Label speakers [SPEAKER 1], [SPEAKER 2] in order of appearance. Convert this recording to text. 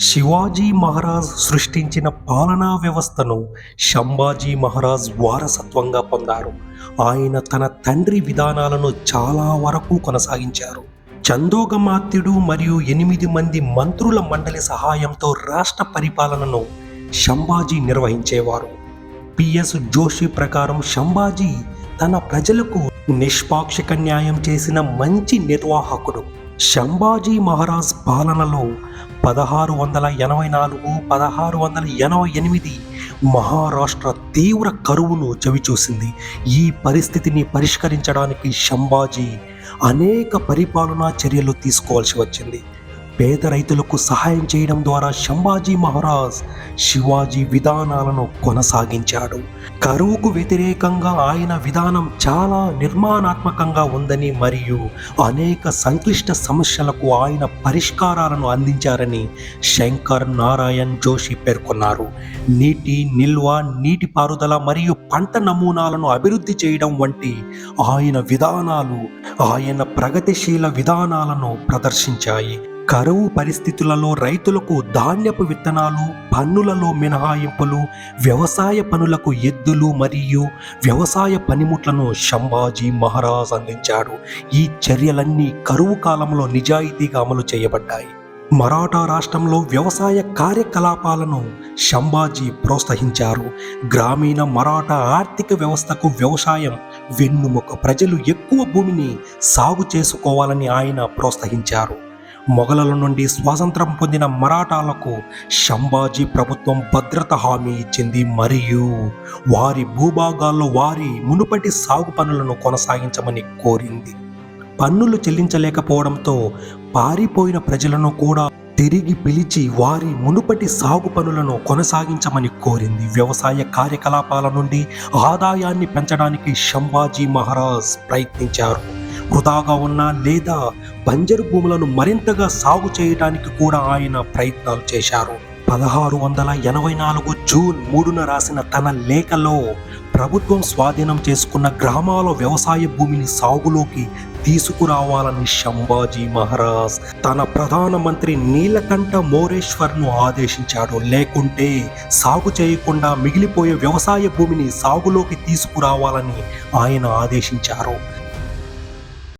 [SPEAKER 1] శివాజీ మహారాజ్ సృష్టించిన పాలనా వ్యవస్థను శంభాజీ మహారాజ్ వారసత్వంగా పొందారు. ఆయన తన తండ్రి విధానాలను చాలా వరకు కొనసాగించారు. చందోగమాత్యుడు మరియు ఎనిమిది మంది మంత్రుల మండలి సహాయంతో రాష్ట్ర పరిపాలనను శంభాజీ నిర్వహించేవారు. పిఎస్ జోషి ప్రకారం శంభాజీ తన ప్రజలకు నిష్పాక్షిక న్యాయం చేసిన మంచి నిర్వాహకుడు. శంభాజీ మహారాజ్ పాలనలో పదహారు వందల ఎనభై నాలుగు పదహారు వందల ఎనభై ఎనిమిది మహారాష్ట్ర తీవ్ర కరువును చవిచూసింది. ఈ పరిస్థితిని పరిష్కరించడానికి శంభాజీ అనేక పరిపాలనా చర్యలు తీసుకోవాల్సి వచ్చింది. పేద రైతులకు సహాయం చేయడం ద్వారా శంభాజీ మహారాజ్ శివాజీ విధానాలను కొనసాగించాడు. కరువుకు వ్యతిరేకంగా ఆయన విధానం చాలా నిర్మాణాత్మకంగా ఉందని మరియు అనేక సంక్లిష్ట సమస్యలకు ఆయన పరిష్కారాలను అందించారని శంకర్ నారాయణ్ జోషి పేర్కొన్నారు. నీటి నిల్వ నీటిపారుదల మరియు పంట నమూనాలను అభివృద్ధి చేయడం వంటి ఆయన విధానాలు ఆయన ప్రగతిశీల విధానాలను ప్రదర్శించాయి. కరువు పరిస్థితులలో రైతులకు ధాన్యపు విత్తనాలు పన్నులలో మినహాయింపులు వ్యవసాయ పనులకు ఎద్దులు మరియు వ్యవసాయ పనిముట్లను శంభాజీ మహారాజ్ అందించాడు. ఈ చర్యలన్నీ కరువు కాలంలో నిజాయితీగా అమలు చేయబడ్డాయి. మరాఠా రాష్ట్రంలో వ్యవసాయ కార్యకలాపాలను శంభాజీ ప్రోత్సహించారు. గ్రామీణ మరాఠా ఆర్థిక వ్యవస్థకు వ్యవసాయం వెన్నుముక ప్రజలు ఎక్కువ భూమిని సాగు చేసుకోవాలని ఆయన ప్రోత్సహించారు. మొఘలల నుండి స్వాతంత్రం పొందిన మరాఠాలకు షంబాజీ ప్రభుత్వం భద్రత హామీ ఇచ్చింది. మరియు వారి భూభాగాల్లో వారి మునుపటి సాగు పనులను కొనసాగించమని కోరింది. పన్నులు చెల్లించలేకపోవడంతో పారిపోయిన ప్రజలను కూడా తిరిగి పిలిచి వారి మునుపటి సాగు పనులను కొనసాగించమని కోరింది. వ్యవసాయ కార్యకలాపాల నుండి ఆదాయాన్ని పెంచడానికి శంభాజీ మహారాజ్ ప్రయత్నించారు. వృధాగా ఉన్న లేదా బంజరు భూములను మరింతగా సాగు చేయడానికి కూడా ఆయన ప్రయత్నాలు చేశారు. పదహారు వందల ఎనభై నాలుగు జూన్ మూడున రాసిన తన లేఖలో ప్రభుత్వం స్వాధీనం చేసుకున్న గ్రామాల వ్యవసాయ భూమిని సాగులోకి తీసుకురావాలని శంభాజీ మహారాజ్ తన ప్రధానమంత్రి నీలకంఠ మోరేశ్వర్ను ఆదేశించాడు. లేకుంటే సాగు చేయకుండా మిగిలిపోయే వ్యవసాయ భూమిని సాగులోకి తీసుకురావాలని ఆయన ఆదేశించారు.